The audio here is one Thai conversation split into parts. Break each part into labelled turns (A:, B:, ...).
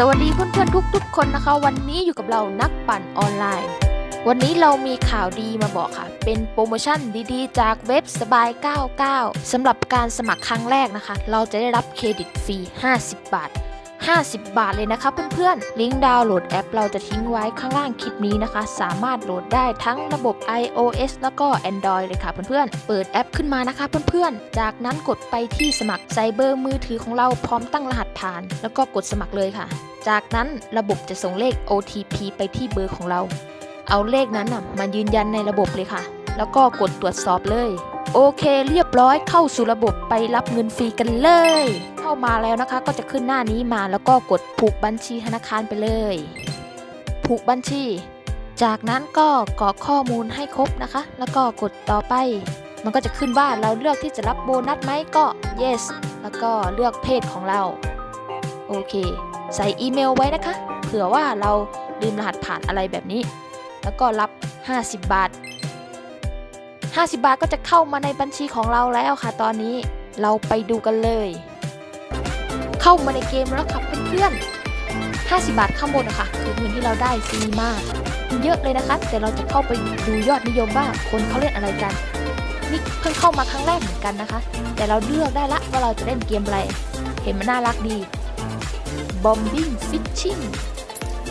A: สวัสดีเพื่อนๆทุกๆ คนนะคะ วันนี้อยู่กับเรานักปั่นออนไลน์ วันนี้เรามีข่าวดีมาบอกค่ะ เป็นโปรโมชั่นดีๆ จากเว็บสบาย 99สำหรับการสมัครครั้งแรกนะคะ เราจะได้รับเครดิตฟรี 50 บาท 50 บาทเลยนะคะเพื่อนๆ ลิงก์ดาวน์โหลดแอปเราจะทิ้งไว้ข้างล่างคลิปนี้นะคะ สามารถโหลดได้ทั้งระบบ iOS แล้วก็ Android เลยค่ะเพื่อนๆ เปิดแอปขึ้นมานะคะเพื่อนๆ จากนั้นกดไปที่สมัครใส่เบอร์มือถือของเราพร้อมตั้งรหัสผ่าน แล้วก็กดสมัครเลยค่ะ จากนั้นระบบจะส่งเลข OTP ไปที่เบอร์ของเรา เอาเลขนั้นมายืนยันในระบบเลยค่ะ แล้วก็กดตรวจสอบเลย โอเคเรียบร้อยเข้าสู่ระบบไปรับเงินฟรีกันเลย เข้ามาแล้วนะคะก็จะขึ้นหน้านี้มาแล้วก็กดผูกบัญชีธนาคารไปเลย ผูกบัญชี จากนั้นก็กรอกข้อมูลให้ครบนะคะ แล้วก็กดต่อไป มันก็จะขึ้นว่าเราเลือกที่จะรับโบนัสไหมก็ yes แล้วก็เลือกเพศของเรา โอเค ใส่อีเมลไว้นะคะ เผื่อว่าเราลืมรหัสผ่านอะไรแบบนี้ แล้วก็รับ 50 บาท 50 บาทก็จะเข้ามาในบัญชีของเราแล้วค่ะ ตอนนี้เราไปดูกันเลย เข้ามาในเกมแล้วค่ะเพื่อนๆ50 บาทข้างบนนะคะคือเงินที่เราได้ฟรีมากเยอะเลยนะคะ แต่เราจะเข้าไปดูยอดนิยมว่าคนเขาเล่นอะไรกันนี่เพิ่งเข้ามาครั้งแรกเหมือนกันนะคะ แต่เราเลือกได้ละว่าเราจะเล่นเกมอะไร เห็นมันน่ารักดี bombing fishing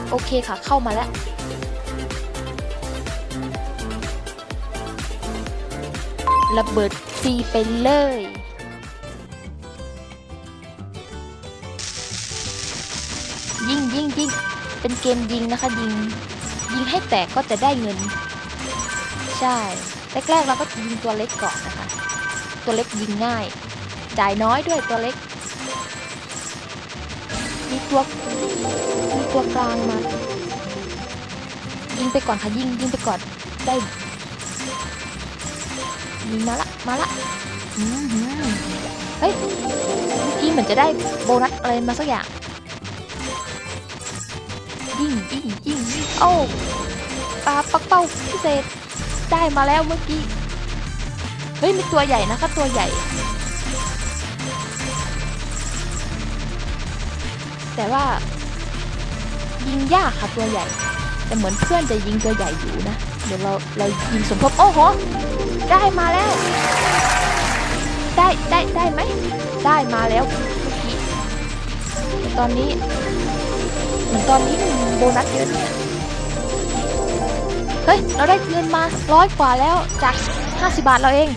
A: โอเคค่ะเข้ามาแล้ว ระเบิดฟรีไปเลย ยิงยิงยิงเป็นเกมยิงนะคะยิง ยิงให้แตกก็จะได้เงิน ใช่แรกๆเราก็ยิงตัวเล็กก่อนนะคะ ตัวเล็กยิงง่าย จ่ายน้อยด้วยตัวเล็ก ตัวมีตัวกลางมา ยิงไปก่อนค่ะยิงยิงไปก่อนได้ยิงมาละมาละอืมเฮ้ยเมื่อกี้เหมือนจะได้โบนัสอะไรมาสักอย่างยิงยิงยิงยิงโอ้ปลาปักเป้าพิเศษได้มาแล้วเมื่อกี้เฮ้ยมีตัวใหญ่นะคะตัวใหญ่ แต่ว่า ยิงยากค่ะตัวใหญ่ แต่เหมือนเพื่อนจะยิงตัวใหญ่อยู่นะ เดี๋ยวเราเรายิงสมทบโอ้โห ได้มาแล้ว ได้ได้ได้ไหม ได้มาแล้วเมื่อกี้แต่ตอนนี้เหมือนตอนนี้โบนัสเยอะเนี่ยเฮ้ย เราได้เงินมาร้อยกว่าแล้วจาก 50 บาทเราเอง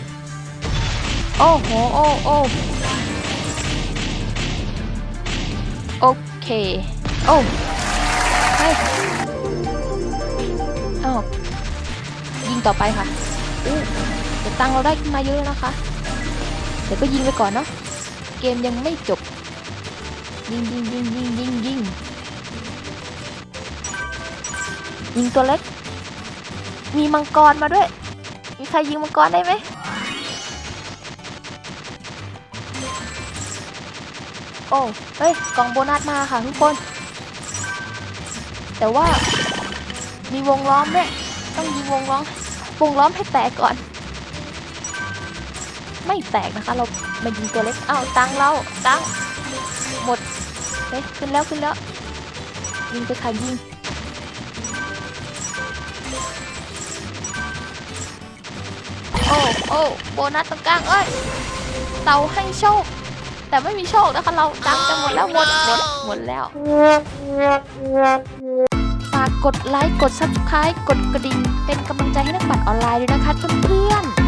A: โอ้โห โอ้โอ้โอ โอ้เฮ้ยอ้าวยิงต่อไปค่ะอู้แต่ตังเราได้ขึ้นมาเยอะแล้วนะคะ เดี๋ยวก็ยิงไปก่อนเนาะ เกมยังไม่จบ ยิงยิงยิงยิงยิงยิงยิงตัวเล็ก มีมังกรมาด้วย มีใครยิงมังกรได้ไหม โอ้เฮ้ย กล่องโบนัสมาค่ะทุกคน แต่ว่า มีวงล้อมด้วยต้องยิงวงล้อม วงล้อมให้แตกก่อน ไม่แตกนะคะ เรามายิงตัวเล็ก เอ้าตังเราตังหมดเฮ้ยขึ้นแล้วขึ้นแล้ว ยิงไปค่ะยิงโอ้โอ้โบนัสตรงกลางเอ้ยเต่าให้โชค แต่ไม่มีโชคนะคะเราดังจะหมดแล้วหมดหมดหมดแล้วฝากกดไลค์กด subscribe กดกระดิ่งเป็นกำลังใจให้นักบัตรออนไลน์ด้วยนะคะเพื่อนๆ